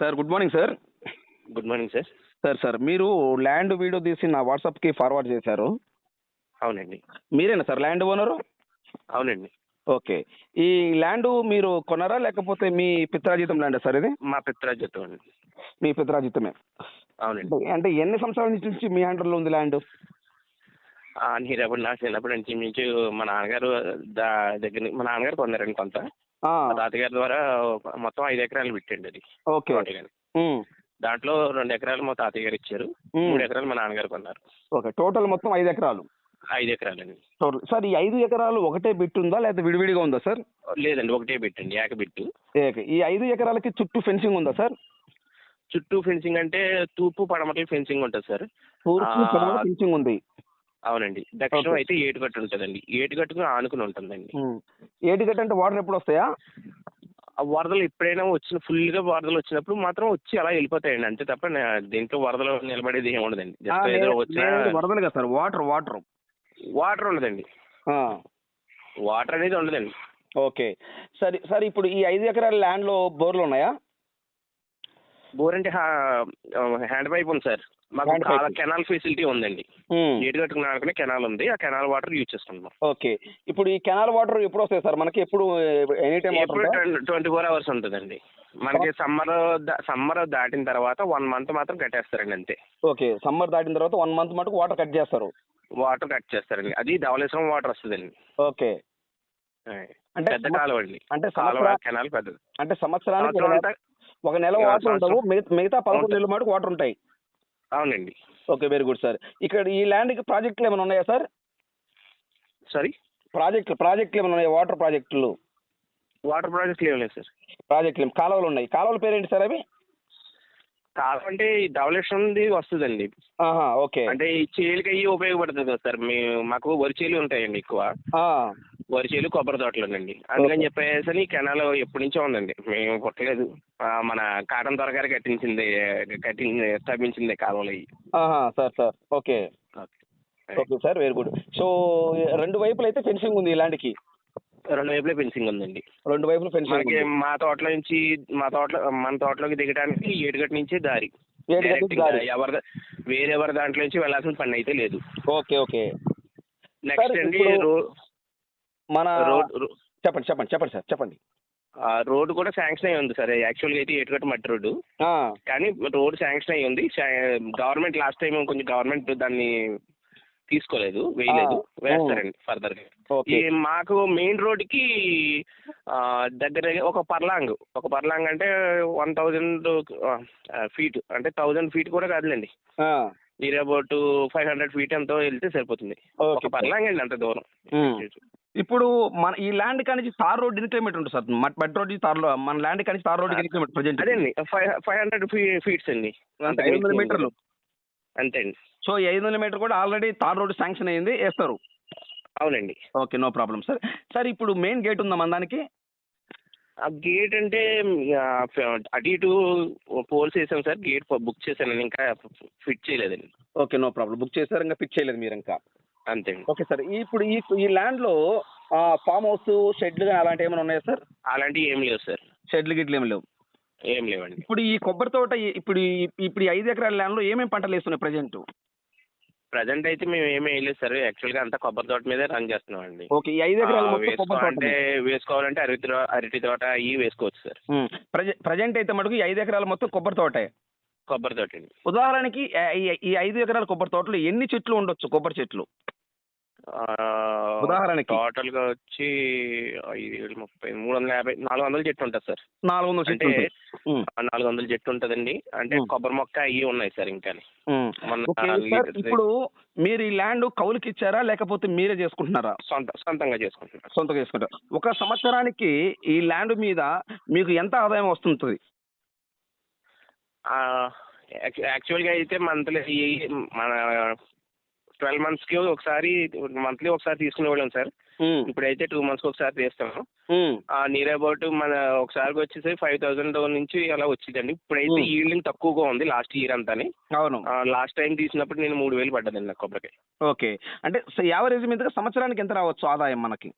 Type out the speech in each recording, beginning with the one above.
Sir good morning sir. Good morning sir. Sir sir మీరు land video తీసి నా వాట్సాప్కి ఫార్వర్డ్ చేశారు. అవునండి. మీరేనా సార్ ల్యాండ్ ఓనరు? అవునండి. ఓకే. ఈ ల్యాండ్ మీరు కొన్నారా లేకపోతే మీ పిత్రాజితం ల్యాండ్ సార్ ఇది? మా పిత్రాజ్యతం అండి. మీ పిత్రాజితమే అవునండి. అంటే- ఎన్ని సంవత్సరాల నుంచి మీ హ్యాండర్లో ఉంది ల్యాండ్? ఆ, నీరప్పుడు నా చిన్నప్పటి నుంచి మించు మా నాన్నగారు దా దగ్గర మా నాన్నగారు కొన్నారండి కొంత. తాతగారి ద్వారా మొత్తం ఐదు ఎకరాలు పెట్టండి అది. ఓకే. దాంట్లో రెండు ఎకరాలు మా తాతయ్య గారు ఇచ్చారు. మూడు ఎకరాలు మా నాన్నగారు కొన్నారు. ఓకే. టోటల్ మొత్తం ఐదు ఎకరాలు? ఐదు ఎకరాలండి. టోటల్. సార్ ఈ ఐదు ఎకరాలు ఒకటే బిట్ ఉందా లేకపోతే విడివిడిగా ఉందా సార్? లేదండి ఒకటే పెట్టండి ఏక బిట్టు. ఈ ఐదు ఎకరాలకి చుట్టూ ఫెన్సింగ్ ఉందా సార్? చుట్టూ ఫెన్సింగ్ అంటే తూర్పు పడమటలు ఫెన్సింగ్ ఉంటుంది సార్. తూర్పు ఫెన్సింగ్ ఉంది. అవునండి. దక్షిణం. అయితే ఏటుగట్టు ఉంటుందండి. ఏటుగట్టుకు ఆనుకుని ఉంటుందండి. ఏటిగట్ట అంటే వాటర్ ఎప్పుడు వస్తాయా? ఆ వరదలు ఎప్పుడైనా వచ్చిన ఫుల్గా వరదలు వచ్చినప్పుడు మాత్రం వచ్చి అలా వెళ్ళిపోతాయండి. అంతే తప్ప దీంట్లో వరదలు నిలబడేది ఏమి ఉండదండి. ఆ, జస్ట్ ఏదో లే- వచ్చిన లేదు, వరదలు కదా సార్. Water water. వాటర్ ఉండదండి. వాటర్ అనేది ఉండదండి. ఓకే. సరే సార్ ఇప్పుడు ఈ ఐదు ఎకరాల ల్యాండ్లో బోర్లు ఉన్నాయా? బోర్ అంటే హ్యాండ్ పైప్ ఉంది సార్. మాకు. కెనాల్ ఫెసిలిటీ ఉందండి. నీటి కట్టుకున్న అనుకునే కెనాల్ ఉంది. ఆ కెనాల్ వాటర్ యూజ్ చేసుకుంటాం ఓకే ఇప్పుడు ఈ కెనాల్ వాటర్ ఎప్పుడు వస్తాయి సార్? మనకి ఎప్పుడు any time? Twenty four hours ఉంటుందండి. మనకి సమ్మర్ సమ్మర్ దాటిన తర్వాత వన్ మంత్ మాత్రం కట్టేస్తారండి అంతే. ఓకే సమ్మర్ దాటిన తర్వాత వన్ మంత్ మటుకు వాటర్ కట్ చేస్తారు. వాటర్ కట్ చేస్తారండి. అది ధవళేశ్వరం వాటర్ వస్తుందండి. ఓకే అంటే పెద్ద కాలువ అండి. అంటే కెనాల్ పెద్దది. అంటే సంవత్సరానికి ఒక నెల- వాటర్ ఉండవు సంవత్సరం. మిగతా- పదకొండు. నెలల మటుకు వాటర్ ఉంటాయి. అవునండి. Okay very good sir. ఇక్కడ ఈ ల్యాండ్కి ప్రాజెక్టులు ఏమైనా ఉన్నాయా సార్? సారీ? ప్రాజెక్టులు ప్రాజెక్టులు ఏమైనా ఉన్నాయా? వాటర్ ప్రాజెక్టులు. వాటర్ ప్రాజెక్ట్ ఏం లేదు సార్. ప్రాజెక్టులు కాలువలు ఉన్నాయి. కాలువల పేరేంటి సార్ అవి? కాలువ అంటే ఈ ధవళేశ్వరంది వస్తుందండి. ఓకే. అంటే ఈ చేలుకి అయ్యి ఉపయోగపడుతుంది కదా సార్. మాకు వరి చేలు ఉంటాయండి ఎక్కువ. ఆ, వరి చేలు కొబ్బరి తోటలునండి అందుకని చెప్పేసి కెనాల్ ఎప్పటి నుంచో ఉందండి. మేము పుట్టలేదు. మన కాటన్ త్వరగారు కట్టించింది కట్టి స్థాపించింది కాలువలు ఆహా sir sir. Okay. Okay. Sir. Very good so రెండు వైపులు అయితే ఫెన్సింగ్ ఉంది ల్యాండ్కి రెండు వైపులే ఫెన్సింగ్ ఉందండి. రెండు వైపులు ఫెన్సింగ్ మా తోటలో నుంచి మా తోటలో మన తోటలోకి దిగడానికి ఏడుగట్టు నుంచి దారి. ఎవరి వేరెవరి దాంట్లో నుంచి వెళ్ళాల్సిన పని అయితే లేదు. Okay okay. నెక్స్ట్ అండి మన రోడ్ చెప్పండి చెప్పండి చెప్పండి సార్ చెప్పండి. ఆ, రోడ్డు కూడా శాంక్షన్ అయి ఉంది సార్. యాక్చువల్గా అయితే ఏటుగట్టు మట్టి రోడ్డు. కానీ రోడ్ శాంక్షన్ అయి ఉంది. గవర్నమెంట్ లాస్ట్ టైం కొంచెం గవర్నమెంట్ దాన్ని తీసుకోలేదు వేయలేదు. వేస్తారండి ఫర్దర్ మాకు మెయిన్ రోడ్కి దగ్గర ఒక పర్లాంగ్. ఒక పర్లాంగ్ అంటే వన్ థౌజండ్ ఫీట్. అంటే థౌజండ్ ఫీట్ కూడా కాదులేండి. Near about five hundred feet ఎంతో వెళ్తే సరిపోతుంది. ఒక పర్లాంగ్ అండి అంత దూరం. ఇప్పుడు మన ఈ ల్యాండ్ కానించి తార్ రోడ్ ఎన్ని కిలోమీటర్ ఉంటుంది సార్? మట్ రోడ్ తార్లో మన ల్యాండ్ కానించి తార్ రోడ్ ఎన్ని కిలోమీటర్ ప్రజెంట్ అదే అండి ఫైవ్ ఫైవ్ హండ్రెడ్ ఫీట్స్ అండి. ఐదు వందల మీటర్లు. అంతే అండి. సో ఈ ఐదు వందల మీటర్ కూడా ఆల్రెడీ తార్ రోడ్ శాంక్షన్ అయింది వేస్తారు. అవునండి. Okay no problem sir. Sir ఇప్పుడు మెయిన్ గేట్ ఉందా మన దానికి? ఆ గేట్ అంటే అటు ఇటు పోల్స్ వేసాం సార్ గేట్ బుక్ చేశాను ఇంకా ఫిట్ చేయలేదండి. Okay no problem. బుక్ చేశారు ఇంకా పిక్ చేయలేదు మీరు ఇంకా. అంతే ఓకే సార్. ఇప్పుడు ఈ ఈ ల్యాండ్లో ఫామ్ హౌస్ షెడ్లు కానీ అలాంటివి ఏమైనా ఉన్నాయా సార్? అలాంటివి ఏం లేవు సార్. షెడ్లు గిట్లు ఏమి లేవు. ఏం లేవండి. ఇప్పుడు ఈ కొబ్బరి తోట ఇప్పుడు ఇప్పుడు ఈ ఐదు ఎకరాల ల్యాండ్లో ఏమేమి పంటలు వేస్తున్నాయి ప్రజెంట్? ప్రజెంట్ అయితే మేము ఏమీ వేయలేదు సార్. యాక్చువల్గా అంతా కొబ్బరి తోట మీదే రన్ చేస్తున్నాం అండి ఓకే ఐదు ఎకరాలు మొత్తం కొబ్బరి తోట అంటే వేసుకోవాలంటే అరటి అరటి తోట ఇవి వేసుకోవచ్చు సార్. ప్రజెంట్ అయితే మటుకు ఐదు ఎకరాలు మొత్తం కొబ్బరి తోటే. కొబ్బరి తోట ఉదాహరణకి ఈ ఐదు ఎకరాల కొబ్బరి తోటలో ఎన్ని చెట్లు ఉండొచ్చు? కొబ్బరి చెట్లు. ఉదాహరణకి. టోటల్గా వచ్చి ఐదు ఏడు ముప్పై మూడు వందల యాభై నాలుగు వందల చెట్టు ఉంటుంది సార్. నాలుగు వందల ఆ నాలుగు వందల చెట్టు ఉంటుందండి. అంటే. కొబ్బరి మొక్క అవి ఉన్నాయి సార్ ఇంకా ఇప్పుడు మీరు ఈ ల్యాండ్ కౌలుకి ఇచ్చారా? లేకపోతే మీరే చేసుకుంటున్నారా? సొంత సొంతంగా చేసుకుంటున్నాం. సొంతగా చేసుకుంటారు. ఒక సంవత్సరానికి ఈ ల్యాండ్ మీద మీకు ఎంత ఆదాయం వస్తుంటుంది? యాక్చువల్గా అయితే మంత్లీ మన ట్వెల్వ్ మంత్స్కి ఒకసారి మంత్లీ ఒకసారి తీసుకునేవాళ్ళం సార్. ఇప్పుడైతే టూ మంత్స్కి ఒకసారి తీస్తాము. నియర్ అబౌట్ మన ఒకసారి వచ్చేసి ఫైవ్ థౌసండ్ నుంచి అలా వచ్చిందండి. ఇప్పుడైతే. ఈల్డింగ్ తక్కువగా ఉంది లాస్ట్ ఇయర్ అంతాని. అవును. లాస్ట్ టైం తీసినప్పుడు నేను మూడు వేలు పడ్డదండి నాకు కొబ్బరికాయ. ఓకే. అంటే యావరేజ్ మీదుగా సంవత్సరానికి ఎంత రావచ్చు ఆదాయం మనకి?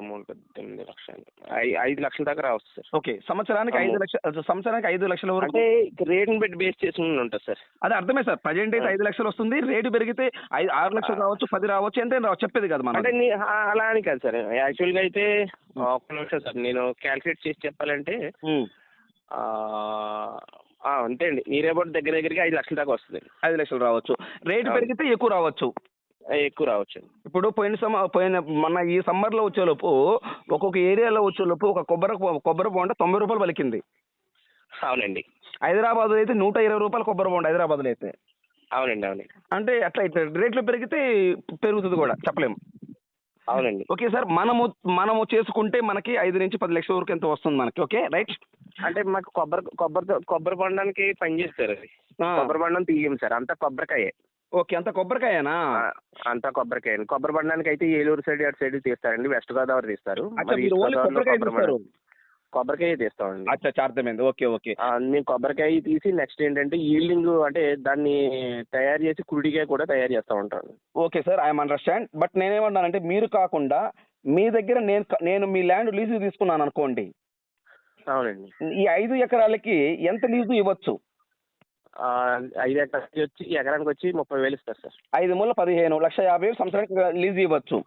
మూడు పద్దెనిమిది లక్షలు. ఐదు లక్షల దాకా రావచ్చు సార్. ఓకే. సంవత్సరానికి ఐదు. లక్షల సంవత్సరానికి ఐదు లక్షల వరకు అంటే రేట్ని బట్టి బేస్ చేసుకుని ఉంటుంది సార్. అదే అర్థమే సార్. ప్రజెంట్ అయితే ఆ. ఐదు లక్షలు వస్తుంది. రేటు పెరిగితే ఐదు ఆరు లక్షలు ఆ. రావచ్చు పది రావచ్చు ఎంత రావచ్చు. చెప్పేది కదా మనం. అంటే నీ- ఆ, అలా అని కాదు సార్. యాక్చువల్గా అయితే ఒక్క నిమిషం సార్. నేను క్యాల్కులేట్ చేసి చెప్పాలంటే ఉమ్. ఆ, ఆ, అంతే అండి. నీరే బోట్ దగ్గర దగ్గరికి ఐదు లక్షల దాకా వస్తుంది. ఐదు లక్షలు రావచ్చు. రేటు. పెరిగితే ఎక్కువ రావచ్చు. ఎక్కువ రావచ్చు ఇప్పుడు పోయిన సమ పోయిన మన ఈ సమ్మర్లో వచ్చేలోపు ఒక్కొక్క ఏరియాలో వచ్చేలోపు ఒక కొబ్బరి కొబ్బరి బొండ తొంభై రూపాయలు పలికింది. అవునండి. హైదరాబాద్ అయితే నూట ఇరవై రూపాయలు కొబ్బరి బొండ హైదరాబాద్లో అయితే. అవునండి అవునండి. అంటే అట్లా రేట్లు పెరిగితే పెరుగుతుంది కూడా చెప్పలేము. అవునండి. ఓకే సార్ మనము మనము చేసుకుంటే మనకి ఐదు నుంచి పది లక్షల వరకు ఎంత వస్తుంది మనకి ఓకే రైట్? అంటే మాకు కొబ్బరి కొబ్బరి కొబ్బరి బండానికి పని చేస్తారు అది. కొబ్బరి బండం తీయం సార్ అంతా కొబ్బరికాయే. ఓకే అంత కొబ్బరికాయనా? అంతా కొబ్బరికాయ. కొబ్బరి బండానికి అయితే ఏలూరు సైడ్ అటు సైడ్ తీస్తారండి. వెస్ట్ గోదావరి తీస్తారు. కొబ్బరికాయ తీస్తామండి. అచ్చా అర్థమైంది. Okay okay. మేము కొబ్బరికాయ తీసి నెక్స్ట్ ఏంటంటే ఈల్డింగ్ అంటే దాన్ని తయారు చేసి కుడికాయ కూడా తయారు చేస్తూ ఉంటాం okay sir I'm understand. But నేనేమన్నానంటే మీరు కాకుండా మీ దగ్గర నేను నేను మీ ల్యాండ్ లీజు తీసుకున్నాను అనుకోండి. అవునండి. ఈ ఐదు ఎకరాలకి ఎంత లీజు ఇవ్వచ్చు? ఐదు ఎకరాలకి వచ్చి ఎకరానికి వచ్చి ముప్పై వేలు ఇస్తారు సార్. ఐదు మూల పదిహేను లక్ష యాభై వేలు సంవత్సరానికి లీజు ఇవ్వచ్చు.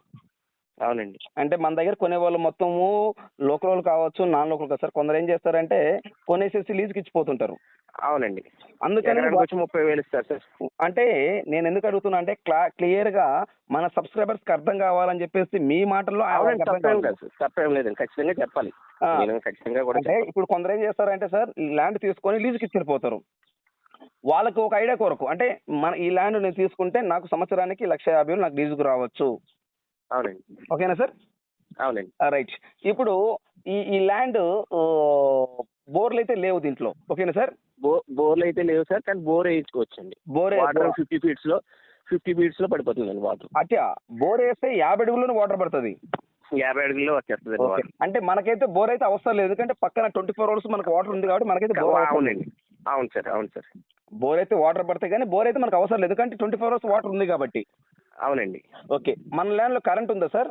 అవునండి. అంటే మన దగ్గర కొనే వాళ్ళు మొత్తము లోకల్ వాళ్ళు కావచ్చు నాన్ లోకల్ కాదు సార్ కొందరు ఏం చేస్తారంటే కొనేసేసి లీజుకి ఇచ్చిపోతుంటారు. అవునండి. అందుకని ఎకరానికి వచ్చి ముప్పై వేలు ఇస్తారు సార్. అంటే నేను ఎందుకు అడుగుతున్నా అంటే క్లా క్లియర్గా మన సబ్స్క్రైబర్స్కి అర్థం కావాలని చెప్పేసి మీ మాటల్లో తప్పేం లేదండి. ఖచ్చితంగా చెప్పాలి. ఖచ్చితంగా కూడా అంటే ఇప్పుడు కొందరు ఏం చేస్తారంటే సార్ ల్యాండ్ తీసుకొని లీజుకి ఇచ్చిపోతారు వాళ్ళకి ఒక ఐడియా కొరకు. అంటే మన ఈ ల్యాండ్ నేను తీసుకుంటే నాకు సంవత్సరానికి లక్ష యాభై నాకు లీజుకు రావచ్చు. అవునండి. ఓకేనా సార్? అవునండి. రైట్. ఇప్పుడు ఈ ఈ ల్యాండ్ బోర్లు అయితే లేవు దీంట్లో. ఓకేనా సార్? బో బోర్లు అయితే లేవు సార్ కానీ బోర్ వేయించుకోవచ్చండి బోర్ వాటర్ ఫిఫ్టీ ఫీట్స్లో ఫిఫ్టీ ఫీట్స్లో పడిపోతుందండి వాటర్. అచ్చా బోర్ వేస్తే యాభై అడుగుల్లోనే వాటర్ పడుతుంది. యాభై అడుగుల్లో వచ్చేస్తుంది అంటే మనకైతే బోర్ అయితే అవసరం లేదు ఎందుకంటే పక్కన ట్వంటీ ఫోర్ అవర్స్ మనకు వాటర్ ఉంది కాబట్టి మనకైతే బోర్. అవునండి. అవును సార్ అవును సార్. బోర్ అయితే వాటర్ పడతాయి కానీ బోర్ అయితే మనకు అవసరం లేదు. ఎందుకంటే ట్వంటీ ఫోర్ అవర్స్ వాటర్ ఉంది కాబట్టి. అవునండి. ఓకే. మన ల్యాండ్లో కరెంట్ ఉందా సార్?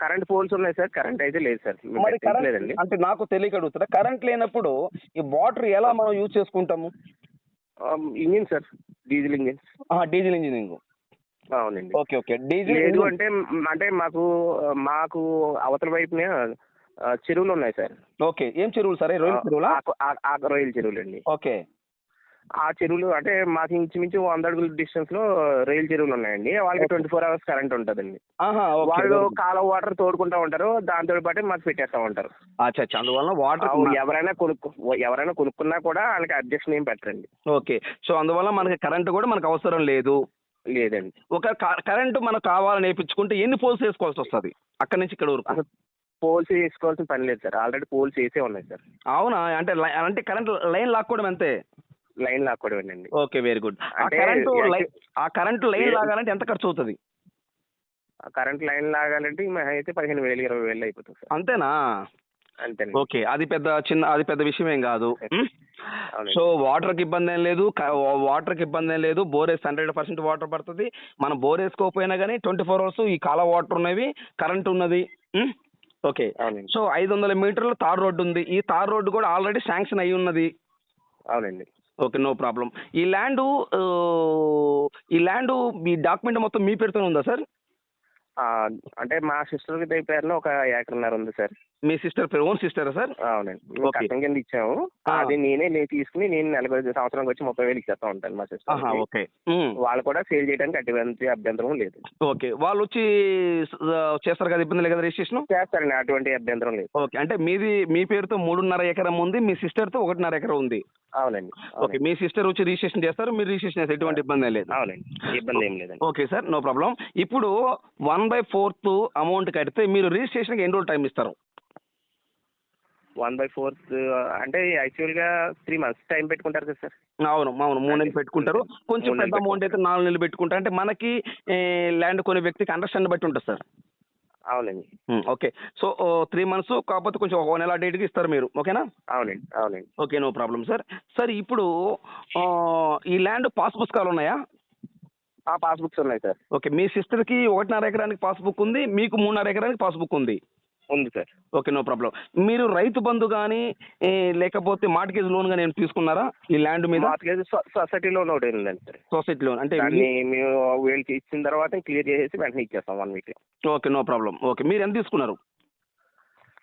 కరెంట్ పోల్స్ ఉన్నాయి సార్. కరెంట్ అయితే లేదు సార్. మరి కరెంట్ పెట్టించలేదండి అంటే నాకు తెలియక అడుగుతున్నా. కరెంట్ లేనప్పుడు ఈ వాటర్ ఎలా మనం యూజ్ చేసుకుంటాము? Engine sir. Diesel engine. Diesel engineering అవునండి. Okay okay. డీజిల్ లేదు అంటే అంటే మాకు మాకు అవతల వైపునే ఆ, చెరువులు ఉన్నాయి సార్. ఓకే. ఏం చెరువులు సరే? రొయ్యల చెరువులా? ఆ- రొయ్యల చెరువులు అండి ఓకే. ఆ చెరువులు అంటే మాకు ఇంచుమించు వంద అడుగుల డిస్టెన్స్లో రొయ్యల చెరువులు ఉన్నాయండి. వాళ్ళకి. ట్వంటీ ఫోర్ అవర్స్ కరెంట్ ఉంటుందండి. వాళ్ళు కాలువ వాటర్ తోడుకుంటా ఉంటారు. దాంతో పాటు మాకు పెట్టేస్తా ఉంటారు. అందువల్ల వాటర్ ఎవరైనా కొనుక్కు ఎవరైనా కొనుక్కున్నా కూడా వాళ్ళకి అబ్జెక్షన్ ఏం పెట్టరండి. ఓకే. సో అందువల్ల మనకి కరెంట్ కూడా మనకు అవసరం లేదు. లేదండి. ఒక కరెంట్ మనకు కావాలని వేయించుకుంటే ఎన్ని పోల్స్ వేసుకోవాల్సి వస్తుంది? అక్కడి నుంచి ఇక్కడ వరకు? పోల్స్ వేసుకోవాల్సిన పని లేదు సార్. ఆల్రెడీ పోల్స్ వేసే ఉన్నాయి సార్. అవునా? అంటే అంటే కరెంట్ లైన్ లాక్కోవడం అంతే? లైన్ లాక్కోవడం ఓకే వెరీ గుడ్. ఆ అంటే కరెంటు యాక్చు- లై- ఆ కరెంటు లైన్ లాగాలంటే ఎంత ఖర్చు అవుతుంది కరెంట్ లైన్ లాగాలంటే అయితే పదిహేను వేలు ఇరవై వేలు అయిపోతుంది సార్. అంతేనా? అంతేనండి. ఓకే అది పెద్ద చిన్న అది పెద్ద విషయం ఏం కాదు? అవునండి. సో వాటర్కి ఇబ్బంది ఏం లేదు వాటర్కి ఇబ్బంది ఏం లేదు బోర్ వేస్తే హండ్రెడ్ పర్సెంట్ వాటర్ పడుతుంది. మనం బోర్ వేసుకోకపోయినా కానీ ట్వంటీ ఫోర్ అవర్స్ ఈ కాల వాటర్ ఉన్నవి కరెంట్ ఉన్నది? ఓకే. అవునండి. సో ఐదు వందల మీటర్ల తార్ రోడ్డు ఉంది ఈ తార్ రోడ్డు కూడా ఆల్రెడీ శాంక్షన్ అయి ఉన్నది అవునండి. ఓకే నో ప్రాబ్లం ఈ ల్యాండు ఈ ల్యాండ్ మీ డాక్యుమెంట్ మొత్తం మీ పేరుతోనే ఉందా సార్? అంటే మా సిస్టర్ పేరులో ఒక ఏకరన్నర ఉంది సార్. మీ సిస్టర్ పేరు? ఓన్ సిస్టరా సార్? అవునండి. కట్టం కింద ఇచ్చాము. అది నేనే నేను తీసుకుని నేను నెలకు సంవత్సరానికి వచ్చి ముప్పై వేలు ఇచ్చేస్తా ఉంటాను మా సిస్టర్ ఓకే. వాళ్ళు కూడా సేల్ చేయడానికి అటువంటి అభ్యంతరం లేదు. ఓకే. వాళ్ళు వచ్చి చేస్తారు కదా ఇబ్బంది లేదు కదా రిజిస్ట్రేషన్? చేస్తారండి అటువంటి అభ్యంతరం లేదు. ఓకే. అంటే మీది మీ పేరుతో మూడున్నర ఎకరం ఉంది మీ సిస్టర్తో ఒకటిన్నర ఎకరం ఉంది. అవునండి. ఓకే. మీ సిస్టర్ వచ్చి రిజిస్ట్రేషన్ చేస్తారు మీరు రిజిస్ట్రేషన్ చేస్తారు ఎటువంటి ఇబ్బంది ఏం లేదు. అవునండి. ఇబ్బంది ఏం లేదండి. Okay sir no problem. ఇప్పుడు వన్ బై ఫోర్త్ అమౌంట్ కడితే మీరు రిజిస్ట్రేషన్కి ఎన్ని రోజులు టైం ఇస్తారు? వన్ బై ఫోర్త్ అంటే యాక్చువల్గా త్రీ మంత్స్ టైం పెట్టుకుంటారు కదా సార్. అవును అవును మూడు నెలలు పెట్టుకుంటారు. కొంచెం పెద్ద అమౌంట్ అయితే నాలుగు నెలలు పెట్టుకుంటారు. అంటే మనకి ల్యాండ్ కొనే వ్యక్తికి అండర్స్టాండ్ బట్టి ఉంటుంది సార్. అవునండి. ఓకే. సో త్రీ మంత్స్ కాకపోతే కొంచెం ఒక నెల డేట్కి ఇస్తారు మీరు ఓకేనా? అవునండి అవునండి. Okay no problem sir. Sir ఇప్పుడు ఈ ల్యాండ్ పాస్ పుస్తకాలు ఉన్నాయా? పాస్బుక్స్ ఉన్నాయి సార్. ఓకే మీ సిస్టర్కి ఒకటిన్నర ఎకరానికి పాస్బుక్ ఉంది మీకు మూడున్నర ఎకరానికి పాస్బుక్ ఉంది. ఉంది సార్. Okay no problem. మీరు రైతు బంధు కానీ లేకపోతే మార్టిగేజ్ లోన్ కానీ తీసుకున్నారా? ఈ ల్యాండ్ మీద? మార్కెట్ సొసైటీ లోన్ ఒకటి సార్. సొసైటీ లోన్ అంటే మేము వీళ్ళకి ఇచ్చిన తర్వాత క్లియర్ చేసేసి వెంటనే ఇచ్చేస్తాం one week okay no problem. Okay మీరు ఎంత తీసుకున్నారు?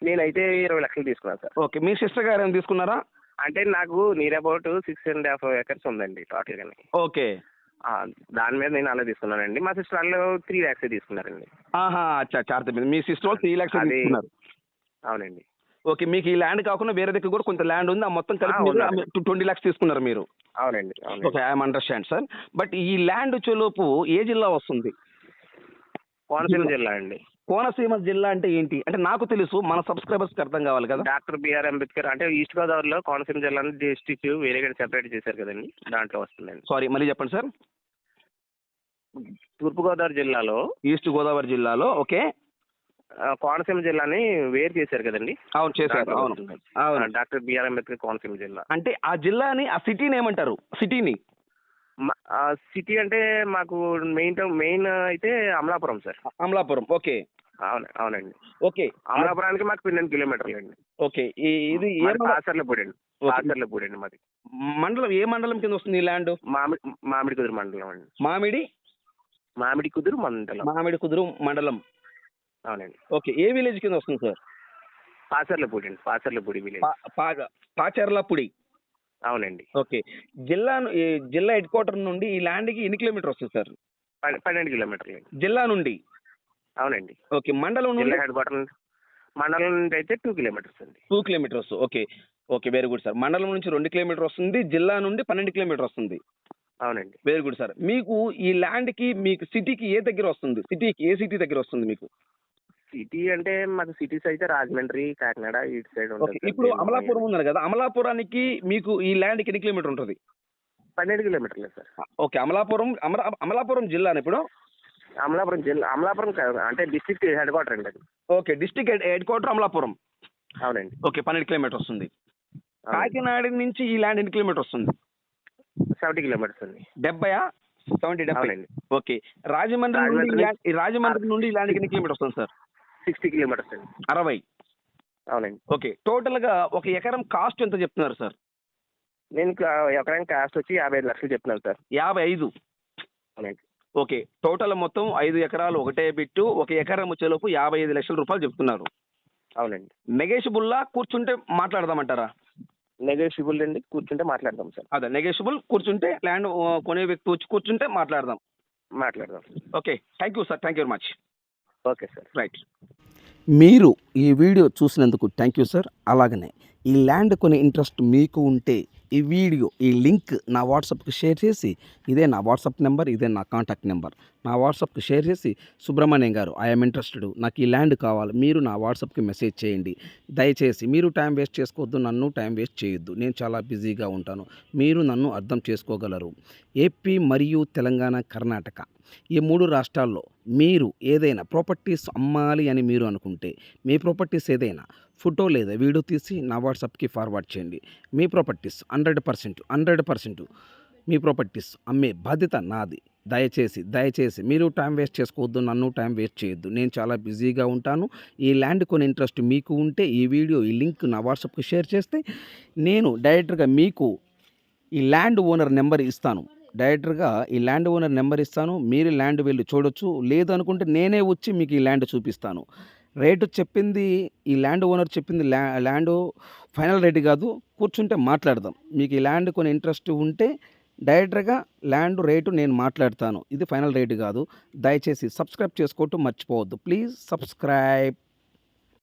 నేనైతే ఇరవై లక్షలు తీసుకున్నాను సార్. ఓకే మీ సిస్టర్ గారు ఏమైనా తీసుకున్నారా? అంటే నాకు near about six and half acres ఉందండి టోటల్గా ఓకే. దాని మీద నేను అలా తీసుకున్నానండి. మా సిస్టర్ వాళ్ళు త్రీ ల్యాక్స్ తీసుకున్నారండి. ఆహా అచ్చా మీ సిస్టర్ వాళ్ళు త్రీ ల్యాక్స్ అది- తీసుకున్నారు. అవునండి. ఓకే మీకు ఈ ల్యాండ్ కాకుండా వేరే దగ్గర కూడా కొంత ల్యాండ్ ఉంది. ఆ మొత్తం. కలిపి ట్వంటీ ల్యాక్స్ తీసుకున్నారు మీరు. అవునండి అవునండి. Okay I'm understand sir but ఈ ల్యాండ్ వచ్చేలోపు ఏ జిల్లా వస్తుంది? కోనసీమ జిల్లా అండి. కోనసీమ జిల్లా అంటే ఏంటి? అంటే నాకు తెలుసు మన సబ్స్క్రైబర్స్కి అర్థం కావాలి కదా. డాక్టర్ బిఆర్ అంబేద్కర్ అంటే ఈస్ట్ గోదావరిలో కోనసీమ జిల్లాని డిస్ట్రిక్ట్ వేరేగా సెపరేట్ చేశారు కదండి. దాంట్లో వస్తుందండి. సారీ మళ్ళీ చెప్పండి సార్. తూర్పుగోదావరి జిల్లాలో ఈస్ట్ గోదావరి జిల్లాలో ఓకే. కోనసీమ జిల్లాని వేరు చేశారు కదండి. అవును చేశారు. అవును. డాక్టర్ బిఆర్ అంబేద్కర్ కోనసీమ జిల్లా. అంటే ఆ జిల్లాని ఆ సిటీని ఏమంటారు? సిటీని సిటీ అంటే మాకు మెయిన్ టౌన్ మెయిన్ అయితే అమలాపురం సార్. అమలాపురం ఓకే. అవును అవునండి. ఓకే. అమలాపురానికి మాకు పన్నెండు కిలోమీటర్లు అండి. ఓకే ఇది? పాసర్లపూడి అండి ఓకే. పాసర్లపూడి అండి మాది. మండలం ఏ మండలం కింద వస్తుంది ఈ ల్యాండ్? మామిడి మామిడి కుదురు మండలం అండి. మామిడి? మామిడి కుదురు మండలం. మామిడి కుదురు మండలం. అవునండి. ఓకే ఏ విలేజ్ కింద వస్తుంది సార్? పాసర్లపూడి అండి పాసర్లపూడి విలేజ్ పాచర్లపుడి. అవునండి. ఓకే. జిల్లా జిల్లా హెడ్ క్వార్టర్ నుండి ఈ ల్యాండ్కి ఎన్ని కిలోమీటర్ వస్తుంది సార్? పన్నె- పన్నెండు కిలోమీటర్లు జిల్లా నుండి? అవునండి. ఓకే. మండలం నుండి? హెడ్ క్వార్టర్ మండలం నుండి అయితే టూ కిలోమీటర్స్ అండి. Two kilometers. Okay. Okay. Very good sir. మండలం నుంచి రెండు కిలోమీటర్ వస్తుంది జిల్లా నుండి పన్నెండు కిలోమీటర్ వస్తుంది. అవునండి. Very good sir. మీకు ఈ ల్యాండ్కి మీకు సిటీకి ఏ దగ్గర వస్తుంది? సిటీకి ఏ సిటీ దగ్గర వస్తుంది మీకు? సిటీ అంటే మాకు సిటీస్ అయితే రాజమండ్రి కాకినాడ ఇటు సైడ్ ఉంటుంది. ఇప్పుడు అమలాపురం ఉన్నారు కదా అమలాపురానికి మీకు ఈ ల్యాండ్కి ఎన్ని కిలోమీటర్ ఉంటుంది? పన్నెండు కిలోమీటర్లే సార్. ఓకే. అమలాపురం అమలా అమలాపురం జిల్లా ఇప్పుడు? అమలాపురం జిల్లా అమలాపురం కాదు, అంటే డిస్ట్రిక్ట్ హెడ్ క్వార్టర్ అండి okay. District head quarter Amalapuram. అవునండి. ఓకే. పన్నెండు కిలోమీటర్ వస్తుంది. కాకినాడ నుంచి ఈ ల్యాండ్ ఎన్ని కిలోమీటర్ వస్తుంది? సెవెంటీ కిలోమీటర్స్ అండి. డెబ్బయా? సెవెంటీ డెబ్బై. ఓకే. రాజమండ్రి నుండి రాజమండ్రి ల్యాండ్- నుండి ఈ ల్యాండ్కి ఎన్ని కిలోమీటర్ వస్తుంది సార్? సిక్స్టీ కిలోమీటర్స్ అండి. అరవై. అవునండి. ఓకే. టోటల్గా ఒక ఎకరం కాస్ట్ ఎంత చెప్తున్నారు సార్? నేను ఎకరానికి కాస్ట్ వచ్చి యాభై ఐదు లక్షలు చెప్తున్నాను సార్. యాభై ఐదు. అవునండి. ఓకే. టోటల్ మొత్తం ఐదు ఎకరాలు ఒకటే బిట్టు ఒక ఎకరం వచ్చేలోపు యాభై ఐదు లక్షల రూపాయలు చెప్తున్నారు. అవునండి. నెగేషిబుల్లా కూర్చుంటే మాట్లాడదామంటారా? నెగోషియబుల్ అండి కూర్చుంటే మాట్లాడదాం సార్. అదే నెగేషిబుల్ కూర్చుంటే ల్యాండ్ కొనే వ్యక్తి వచ్చి కూర్చుంటే మాట్లాడదాం. మాట్లాడదాం. Okay. Thank you sir thank you very much. Okay sir. Right. మీరు ఈ వీడియో చూసినందుకు థ్యాంక్ యూ సార్. అలాగనే ఈ ల్యాండ్ కొనే ఇంట్రెస్ట్ మీకు ఉంటే ఈ వీడియో ఈ లింక్ నా వాట్సాప్కి షేర్ చేసి ఇదే నా వాట్సాప్ నెంబర్ ఇదే నా కాంటాక్ట్ నెంబర్. నా వాట్సాప్కి షేర్ చేసి సుబ్రహ్మణ్యం గారు ఐఎమ్ ఇంట్రెస్టెడ్ నాకు ఈ ల్యాండ్ కావాలి. మీరు నా వాట్సాప్కి మెసేజ్ చేయండి. దయచేసి మీరు టైం వేస్ట్ చేసుకోవద్దు నన్ను టైం వేస్ట్ చేయొద్దు. నేను చాలా బిజీగా ఉంటాను. మీరు నన్ను అర్థం చేసుకోగలరు. ఏపీ మరియు తెలంగాణ కర్ణాటక. ఈ మూడు రాష్ట్రాల్లో మీరు ఏదైనా ప్రాపర్టీస్ అమ్మాలి అని మీరు అనుకుంటే మీ ప్రాపర్టీస్ ఏదైనా ఫోటో లేదా వీడియో తీసి నా వాట్సాప్కి ఫార్వర్డ్ చేయండి. మీ properties hundred percent hundred percent మీ ప్రాపర్టీస్ అమ్మే బాధ్యత నాది. దయచేసి దయచేసి మీరు టైం వేస్ట్ చేసుకోవద్దు నన్ను టైం వేస్ట్ చేయొద్దు. నేను చాలా బిజీగా ఉంటాను. ఈ ల్యాండ్ కొని ఇంట్రెస్ట్ మీకు ఉంటే ఈ వీడియో ఈ లింక్ నా వాట్సాప్కి షేర్ చేస్తే నేను డైరెక్ట్గా మీకు ఈ ల్యాండ్ ఓనర్ నెంబర్ ఇస్తాను. డైరెక్టర్గా ఈ ల్యాండ్ ఓనర్ నెంబర్ ఇస్తాను. మీరు ల్యాండ్ వెళ్ళి చూడొచ్చు. లేదనుకుంటే నేనే వచ్చి మీకు ఈ ల్యాండ్ చూపిస్తాను. రేటు చెప్పింది ఈ ల్యాండ్ ఓనర్ చెప్పింది ల్యా ల్యాండ్ ఫైనల్ రేటు కాదు కూర్చుంటే మాట్లాడదాం. మీకు ఈ ల్యాండ్ కొని ఇంట్రెస్ట్ ఉంటే డైరెక్టర్గా ల్యాండ్ రేటు నేను మాట్లాడతాను. ఇది ఫైనల్ రేటు కాదు. దయచేసి సబ్స్క్రైబ్ చేసుకోవటం మర్చిపోవద్దు. Please subscribe.